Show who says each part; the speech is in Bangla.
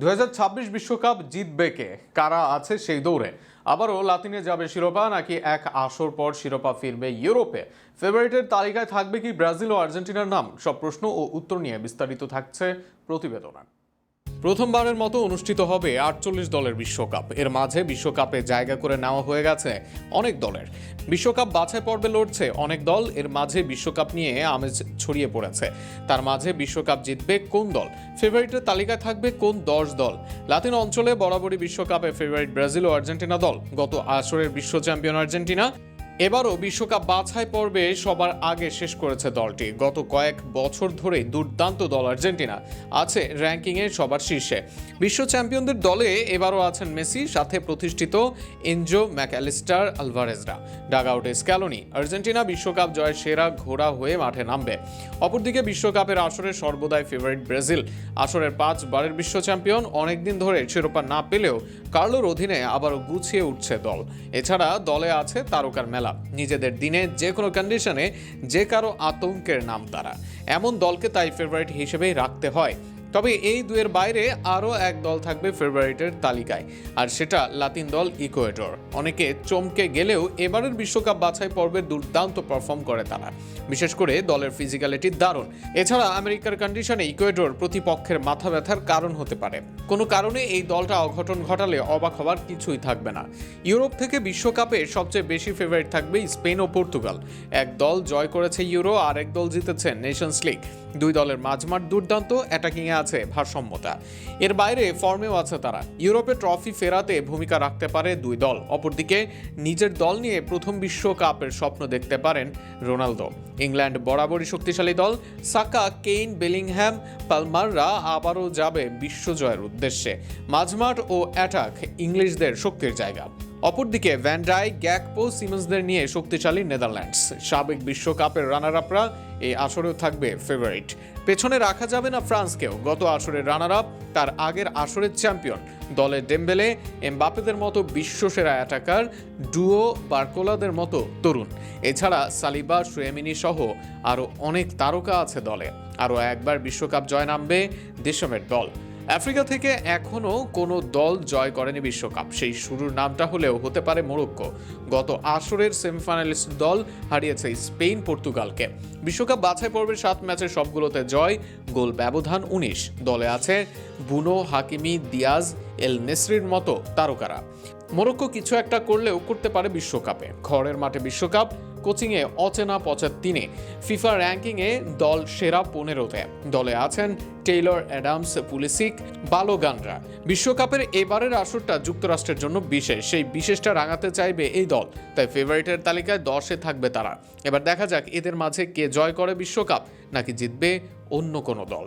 Speaker 1: দু বিশ্বকাপ জিতবে কে? কারা আছে সেই দৌড়ে? আবারও লাতিনে যাবে শিরোপা, নাকি এক আসর পর শিরোপা ফিরবে ইউরোপে? ফেভারিটের তালিকায় থাকবে কি ব্রাজিল ও আর্জেন্টিনার নাম? সব প্রশ্ন ও উত্তর নিয়ে বিস্তারিত থাকছে প্রতিবেদনা প্রথমবারের মতো অনুষ্ঠিত হবে আটচল্লিশ দলের বিশ্বকাপ। এর মাঝে বিশ্বকাপে জায়গা করে নেওয়া হয়ে গেছে অনেক দলের। বিশ্বকাপ বাছাই পর্বে লড়ছে অনেক দল, এর মাঝে বিশ্বকাপ নিয়ে আমেজ ছড়িয়ে পড়েছে। তার মাঝে বিশ্বকাপ জিতবে কোন দল? ফেভারিটের তালিকায় থাকবে কোন দশ দল? লাতিন অঞ্চলে বরাবরই বিশ্বকাপে ফেভারিট ব্রাজিল ও আর্জেন্টিনা দল। গত আসরের বিশ্ব চ্যাম্পিয়ন আর্জেন্টিনা এবারও বিশ্বকাপ বাছাই পর্বে সবার আগে শেষ করেছে দলটি। গত কয়েক বছর ধরে দুর্দান্ত দল আর্জেন্টিনা আছে র্যাঙ্কিংয়ে সবার শীর্ষে। বিশ্ব চ্যাম্পিয়নদের দলে এবারও আছেন মেসি, সাথে প্রতিষ্ঠিত এনজো ম্যাকঅ্যালিস্টার আলভারেজরা। ডাগআউটে স্ক্যালোনি আর্জেন্টিনা বিশ্বকাপ জয়ের সেরা ঘোড়া হয়ে মাঠে নামবে। অপরদিকে বিশ্বকাপের আসরে সর্বদাই ফেভারিট ব্রাজিল। আসরের পাঁচ বারের বিশ্ব চ্যাম্পিয়ন অনেকদিন ধরে শিরোপা না পেলেও কার্লোর অধীনে আবারও গুছিয়ে উঠছে দল। এছাড়া দলে আছে তারকার মেলা। নিজেদের দিনে যে কোনো কন্ডিশনে যে কারও আতঙ্কের নাম তারা। এমন দলকে তাই ফেভারিট হিসেবেই রাখতে হয়। তবে এই দুয়ের বাইরে আরও এক দল থাকবে ফেভারিটের তালিকায়, আর সেটা লাতিন দল ইকুয়েডর। অনেকে চমকে গেলেও এবারের বিশ্বকাপ বাছাই পর্বে দুর্দান্ত পারফর্ম করে তারা। বিশেষ করে দলের ফিজিক্যালিটি দারুণ। এছাড়া আমেরিকার কন্ডিশনে ইকুয়েডর প্রতিপক্ষের মাথা ব্যথার কারণ হতে পারে। কোনো কারণে এই দলটা অঘটন ঘটালে অবাক হওয়ার কিছুই থাকবে না। ইউরোপ থেকে বিশ্বকাপে সবচেয়ে বেশি ফেভারিট থাকবে স্পেন ও পর্তুগাল। এক দল জয় করেছে ইউরো আর এক দল জিতেছে নেশনস লিগ। দুই দলের মাঝমাঠ দুর্দান্ত অ্যাটাকিংয়ে আছে ভারসাম্যতা। এর বাইরে ফর্মেও আছে তারা। ইউরোপে ট্রফি ফেরাতে ভূমিকা রাখতে পারে দুই দল। অপরদিকে নিজের দল নিয়ে প্রথম বিশ্বকাপের স্বপ্ন দেখতে পারেন রোনালদো। ইংল্যান্ড বরাবরই শক্তিশালী দল। সাকা, কেইন বেলিংহ্যাম পালমাররা আবারও যাবে বিশ্বজয়ের উদ্দেশ্যে। মাঝমাঠ ও অ্যাটাক ইংলিশদের শক্তির জায়গা। অপরদিকে ভ্যান্ডাই গ্যাকপো, সিমন্সদের নিয়ে শক্তিশালী নেদারল্যান্ডস। সাবেক বিশ্বকাপের রানার আপরা এই আসরেও থাকবে ফেভারিট পেছনে রাখা যাবে না ফ্রান্সকেও। গত আসরের রানার আপ তার আগের আসরের চ্যাম্পিয়ন দলের ডেম্বেলে এমবাপেদের মতো বিশ্বসেরা অ্যাটাকার ডুও বার্কোলাদের মতো তরুণ। এছাড়া সালিবা, সুয়েমিনি সহ আরও অনেক তারকা আছে দলে। আরও একবার বিশ্বকাপ জয় নামবে দেশমের দল। আফ্রিকা থেকে এখনও কোনো দল জয় করেনি বিশ্বকাপ। সেই শুরুর নামটা হলেও হতে পারে মোরক্কো। গত আসরের সেমিফাইনালিস্ট দল হারিয়েছে স্পেন পর্তুগালকে। বিশ্বকাপ বাছাই পর্বের সাত ম্যাচের সবগুলোতে জয়, গোল ব্যবধান উনিশ। দলে আছে বুনো হাকিমি দিয়াজ, এল নেসরির মতো তারকারা। মোরক্কো কিছু একটা করলেও করতে পারে বিশ্বকাপে। ঘরের মাঠে বিশ্বকাপ কোচিংয়ে অচেনা পচা তিনে ফিফা র্যাঙ্কিংয়ে দল সেরা পনেরোতে। দলে আছেন টেইলর অ্যাডামস পুলিসিক বালোগানরা বিশ্বকাপের এবারের আসরটা যুক্তরাষ্ট্রের জন্য বিশেষ। সেই বিশেষটা রাঙাতে চাইবে এই দল। তাই ফেভারিটের তালিকায় দশে থাকবে তারা। এবার দেখা যাক এদের মাঝে কে জয় করে বিশ্বকাপ, নাকি জিতবে অন্য কোনো দল।